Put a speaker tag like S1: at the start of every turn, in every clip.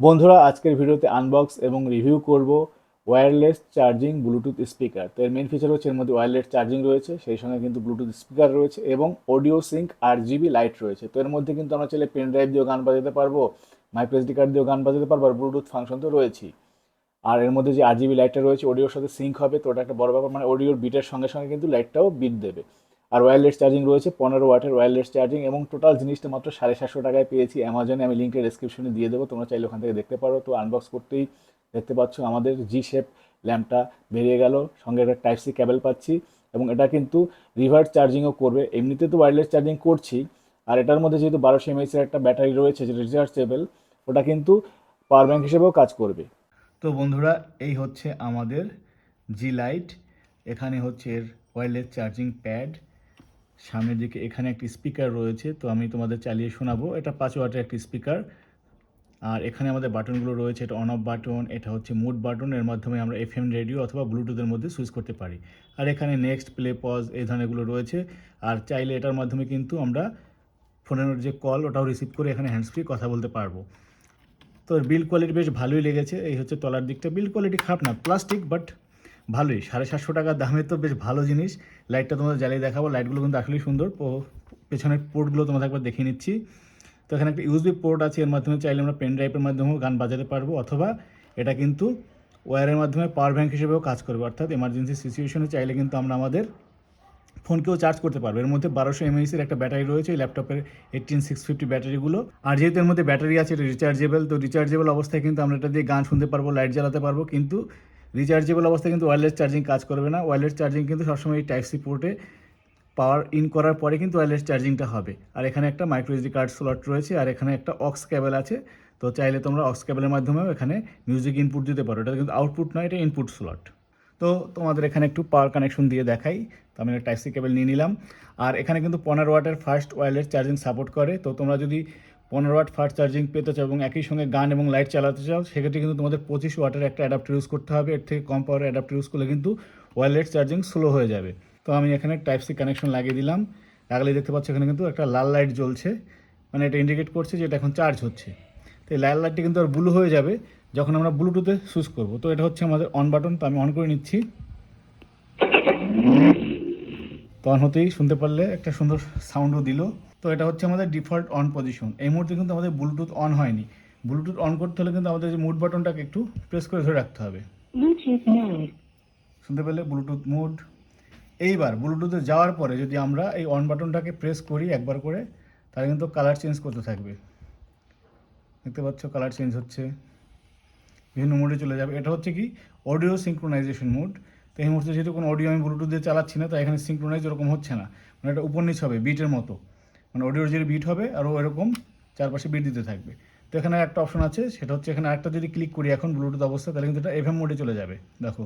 S1: বন্ধুরা, আজকের ভিডিওতে আনবক্স এবং রিভিউ করব ওয়্যারলেস চার্জিং ব্লুটুথ স্পিকার তো এর মেন ফিচার হচ্ছে এর মধ্যে ওয়্যারলেস চার্জিং রয়েছে, সেই সঙ্গে কিন্তু ব্লুটুথ স্পিকার রয়েছে এবং অডিও সিঙ্ক আর জিবি লাইট রয়েছে। তো এর মধ্যে কিন্তু আমরা চাইলে পেন ড্রাইভ দিয়েও গান বাজাতে পারব মাইক্রোএসডি কার্ড দিয়েও গান বাজাতে পারব, আর ব্লুটুথ ফাংশন তো রয়েছেই। আর এর মধ্যে যে আর জিবি লাইটটা রয়েছে অডিওর সাথে সিঙ্ক হবে, তো ওটা একটা বড় ব্যাপার মানে অডিওর বিটের সঙ্গে সঙ্গে কিন্তু লাইটটাও বিট দেবে। আর ওয়্যারলেস চার্জিং রয়েছে, পনেরো ওয়াটের ওয়্যারলেস চার্জিং এবং টোটাল জিনিসটা মাত্র সাড়ে সাতশো টাকায় পেয়েছি। অ্যামাজনে আমি লিঙ্কের ডিসক্রিপশনে দিয়ে দেবো, তোমরা চাইলে ওখান থেকে দেখতে পারো। তো আনবক্স করতেই দেখতে পাচ্ছ আমাদের জি শেপ ল্যাম্পটা বেরিয়ে গেল, সঙ্গে একটা টাইপ সি ক্যাবেল পাচ্ছি এবং এটা কিন্তু রিভার্স চার্জিংও করবে। এমনিতে তো ওয়্যারলেস চার্জিং করছি, আর এটার মধ্যে যেহেতু বারোশো এমএইচের একটা ব্যাটারি রয়েছে যেটা রিচার্জেবল ওটা কিন্তু পাওয়ার ব্যাঙ্ক হিসেবেও কাজ করবে। তো বন্ধুরা, এই হচ্ছে আমাদের জি লাইট এখানে হচ্ছে এর ওয়্যারলেস চার্জিং প্যাড সামনের দিকে এখানে একটি স্পিকার রয়েছে, তো আমি তোমাদের চালিয়ে শোনাবো। এটা পাঁচ ওয়াটের একটি স্পিকার। আর এখানে আমাদের বাটনগুলো রয়েছে, এটা অন অফ বাটন, এটা হচ্ছে মুড বাটন, এর মাধ্যমে আমরা এফএম রেডিও অথবা ব্লুটুথের মধ্যে সুইচ করতে পারি। আর এখানে নেক্সট, প্লে, পজ এই ধরনেরগুলো রয়েছে। আর চাইলে এটার মাধ্যমে কিন্তু আমরা ফোনের যে কল, ওটাও রিসিভ করে এখানে হ্যান্ডসফ্রি কথা বলতে পারব। তো বিল কোয়ালিটি বেশ ভালোই লেগেছে, এই হচ্ছে তলার দিকটা। বিল কোয়ালিটি খারাপ না, প্লাস্টিক, বাট ভালোই, সাড়ে সাতশো টাকার দামে তো বেশ ভালো জিনিস। লাইটটা তোমাদের জ্বালিয়ে দেখাবো। লাইটগুলো কিন্তু আসলেই সুন্দর। পেছনের পোর্টগুলো তোমাদের একবার দেখিয়ে নিচ্ছি। তো এখানে একটা ইউএসবি পোর্ট আছে। এর মাধ্যমে চাইলে আমরা পেন ড্রাইভের মাধ্যমেও গান বাজাতে পারব। অথবা এটা কিন্তু ওয়্যারের মাধ্যমে পাওয়ার ব্যাঙ্ক হিসেবেও কাজ করবে। অর্থাৎ এমার্জেন্সি সিচুয়েশনে চাইলে কিন্তু আমরা আমাদের ফোনকেও চার্জ করতে পারবে। এর মধ্যে বারোশো এমএইচের একটা ব্যাটারি রয়েছে। ল্যাপটপের এইটিন সিক্স ফিফটি ব্যাটারিগুলো আর যেহেতু এর মধ্যে ব্যাটারি আছে, এটা রিচার্জেবল তো রিচার্জেবল অবস্থায় কিন্তু আমরা এটা দিয়ে গান শুনতে পারব লাইট জ্বালাতে পারব। কিন্তু রিচার্জেবল অবস্থায় কিন্তু ওয়্যারলেস চার্জিং কাজ করবে না। ওয়্যারলেস চার্জিং কিন্তু সবসময় এই টাইপ সি পোর্টে পাওয়ার ইন করার পরে কিন্তু ওয়্যারলেস চার্জিংটা হবে। আর এখানে একটা মাইক্রো এসডি কার্ড স্লট রয়েছে, আর এখানে একটা অক্স ক্যাবেল আছে। তো চাইলে তোমরা অক্স ক্যাবেলের মাধ্যমেও এখানে মিউজিক ইনপুট দিতে পারো। এটা কিন্তু আউটপুট নয়, এটা ইনপুট স্লট তো তোমাদের এখানে একটু পাওয়ার কানেকশন দিয়ে দেখাই। তো আমি টাইপ সি কেবল নিয়ে নিলাম। আর এখানে কিন্তু পনেরো ওয়াটের ফার্স্ট ওয়্যারলেস চার্জিং সাপোর্ট করে। তো তোমরা যদি পনেরো ওয়াট ফাস্ট চার্জিং পেতে চাও এবং একই সঙ্গে গান এবং লাইট চালাতে চাও, সেক্ষেত্রে কিন্তু তোমাদের পঁচিশ ওয়াটের একটা অ্যাডাপ্টার ইউজ করতে হবে। এর থেকে কম পাওয়ার অ্যাডাপ্টার ইউজ করলে কিন্তু ওয়্যারলেস চার্জিং স্লো হয়ে যাবে। তো আমি এখানে টাইপ সি কানেকশন লাগিয়ে দিলাম। লাগালে দেখতে পাচ্ছ এখানে কিন্তু একটা লাল লাইট জ্বলছে। মানে এটা ইন্ডিকেট করছে যে এটা এখন চার্জ হচ্ছে। তো এই লাল লাইটটি কিন্তু আর ব্লু হয়ে যাবে যখন আমরা ব্লুটুথে সুইচ করব। তো এটা হচ্ছে আমাদের অন বাটন তো আমি অন করে নিচ্ছি। তো অন হতেই শুনতে পারলে একটা সুন্দর সাউন্ডও দিল। তো এটা হচ্ছে আমাদের ডিফল্ট অন পজিশন। এই মুহূর্তে কিন্তু আমাদের ব্লুটুথ অন হয়নি। ব্লুটুথ অন করতে হলে কিন্তু আমাদের যে মুড বাটনটাকে একটু প্রেস করে ধরে রাখতে হবে। শুনতে পেলে? ব্লুটুথ মুড এইবার ব্লুটুথে যাওয়ার পরে যদি আমরা এই অন বাটনটাকে প্রেস করি একবার করে তাহলে কিন্তু কালার চেঞ্জ করতে থাকবে। দেখতে পাচ্ছ কালার চেঞ্জ হচ্ছে। বিভিন্ন মোডে চলে যাবে। এটা হচ্ছে কি? অডিও সিঙ্ক্রোনাইজেশন মোড তো এই মুহূর্তে যেহেতু কোনো অডিও আমি ব্লুটুথ দিয়ে চালাচ্ছি না তাই এখানে সিঙ্ক্রোনাইজ ওরকম হচ্ছে না। মানে এটা উপর নিচ হবে বিটের মতো। মানে অডিওর যে বিট হবে আর ও এরকম চারপাশে বিট দিতে থাকবে। তো এখানে একটা অপশন আছে সেটা হচ্ছে এখানে একটা যদি ক্লিক করি এখন ব্লুটুথ অবস্থা তাহলে কিন্তু এটা এফএম মোডে চলে যাবে। দেখো.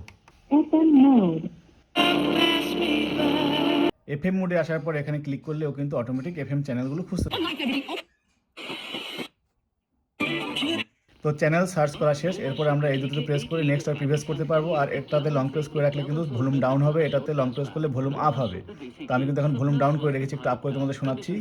S1: এফএম মোডে আসার পর এখানে ক্লিক করলে ও কিন্তু অটোমেটিক এফএম চ্যানেলগুলো খুঁজতে তো চ্যানেল সার্চ করা শেষ এরপর আমরা এই দুটো প্রেস করে নেক্সট আর প্রিভিয়াস করতে পারব আর এটাতে লং প্রেস করে রাখলে কিন্তু ভলিউম ডাউন হবে এটাতে লং প্রেস করলে ভলিউম আপ হবে। তো আমি কিন্তু এখন ভলিউম ডাউন করে রেখেছি একটু আপ করে তোমাদের শোনাচ্ছি।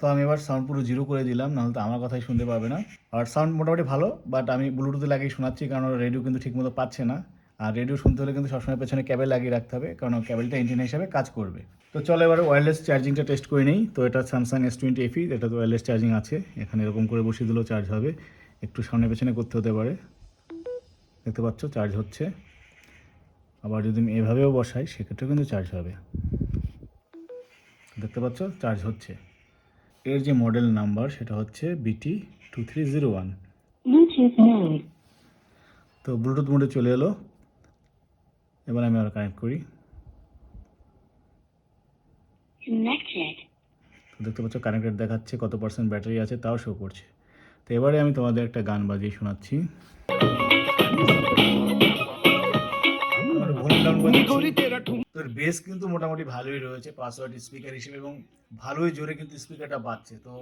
S1: তো আমি এবার সাউন্ড পুরো জিরো করে দিলাম নাহলে তো আমার কথাই শুনতে পাবে না। আর সাউন্ড মোটামুটি ভালো বাট আমি ব্লুটুথে লাগিয়ে শোনাচ্ছি কারণ রেডিও কিন্তু ঠিকমতো পাচ্ছে না। আর রেডিও শুনতে হলে কিন্তু সবসময় পেছনে ক্যাবেল লাগিয়ে রাখতে হবে কারণ ক্যাবেলটা ইঞ্জিন হিসাবে কাজ করবে। তো চলো এবার ওয়্যারলেস চার্জিংটা টেস্ট করে নিই। তো এটা স্যামসাং এস টোয়েন্টি এফি এটা তো ওয়্যারলেস চার্জিং আছে। এখানে এরকম করে বসিয়ে দিলেও চার্জ হবে। একটু সামনে পেছনে করতে হতে পারে। দেখতে পাচ্ছ চার্জ হচ্ছে। আবার যদি আমি এভাবেও বসাই সেক্ষেত্রেও কিন্তু চার্জ হবে। দেখতে পাচ্ছ চার্জ হচ্ছে। এর যে মডেল নাম্বার সেটা হচ্ছে BT two three zero one তো ব্লুটুথ মোডে চলে এলো। এবার আমি আর কানেক্ট করি। তো দেখতে পাচ্ছ কানেক্টেড দেখাচ্ছে কত পার্সেন্ট ব্যাটারি আছে তাও শো করছে। তো এবারে আমি তোমাদের একটা গান বাজিয়ে শোনাচ্ছি। তোর বেস কিন্তু মোটামুটি ভালোই রয়েছে পাসওয়ার্ড স্পিকার হিসেবে এবং ভালোই জোরে কিন্তু স্পিকারটা বাজছে। তো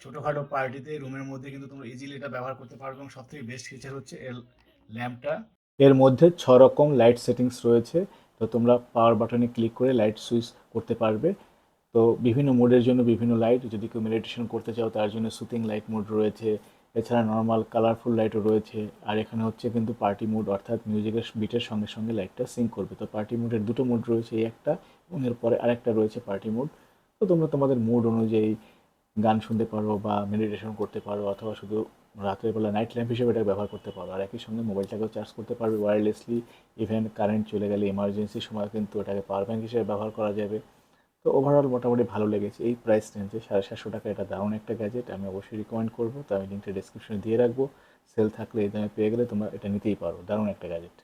S1: ছোটোখাটো পার্টিতে রুমের মধ্যে কিন্তু তোমরা ইজিলি এটা ব্যবহার করতে পারবে এবং সবথেকে বেস্ট ফিচার হচ্ছে এর ল্যাম্পটা এর মধ্যে ছ রকম লাইট সেটিংস রয়েছে। তো তোমরা পাওয়ার বাটনে ক্লিক করে লাইট সুইচ করতে পারবে। তো বিভিন্ন মোডের জন্য বিভিন্ন লাইট যদি কেউ মেডিটেশন করতে চাও, তার জন্য সুতিং লাইট মোড রয়েছে। এছাড়া নর্মাল কালারফুল লাইটও রয়েছে। আর এখানে হচ্ছে কিন্তু পার্টি মোড অর্থাৎ মিউজিকের বিটের সঙ্গে সঙ্গে লাইটটা সিঙ্ক করবে। তো পার্টি মোডের দুটো মোড রয়েছে, এই একটা এবং এরপরে আরেকটা রয়েছে পার্টি মোড তো তোমরা তোমাদের মুড অনুযায়ী গান শুনতে পারো বা মেডিটেশন করতে পারো, অথবা শুধু রাতের বেলা নাইট ল্যাম্প হিসেবে এটা ব্যবহার করতে পারো। আর একই সঙ্গে মোবাইলটাকেও চার্জ করতে পারবে ওয়্যারলেসলি ইভেন কারেন্ট চলে গেলে ইমার্জেন্সি সময় কিন্তু এটাকে পাওয়ার ব্যাঙ্ক হিসেবে ব্যবহার করা যাবে। তো ওভারঅল মোটামুটি ভালো লেগেছে এই প্রাইস রেঞ্জে সাড়ে সাতশো টাকা এটা দারুণ একটা গ্যাজেট আমি অবশ্যই রিকমেন্ড করব। তো আমি লিঙ্কটা ডিসক্রিপশনে দিয়ে রাখব। সেল থাকলে এই দামে পেয়ে গেলে তোমরা এটা নিতেই পারো। দারুণ একটা গ্যাজেট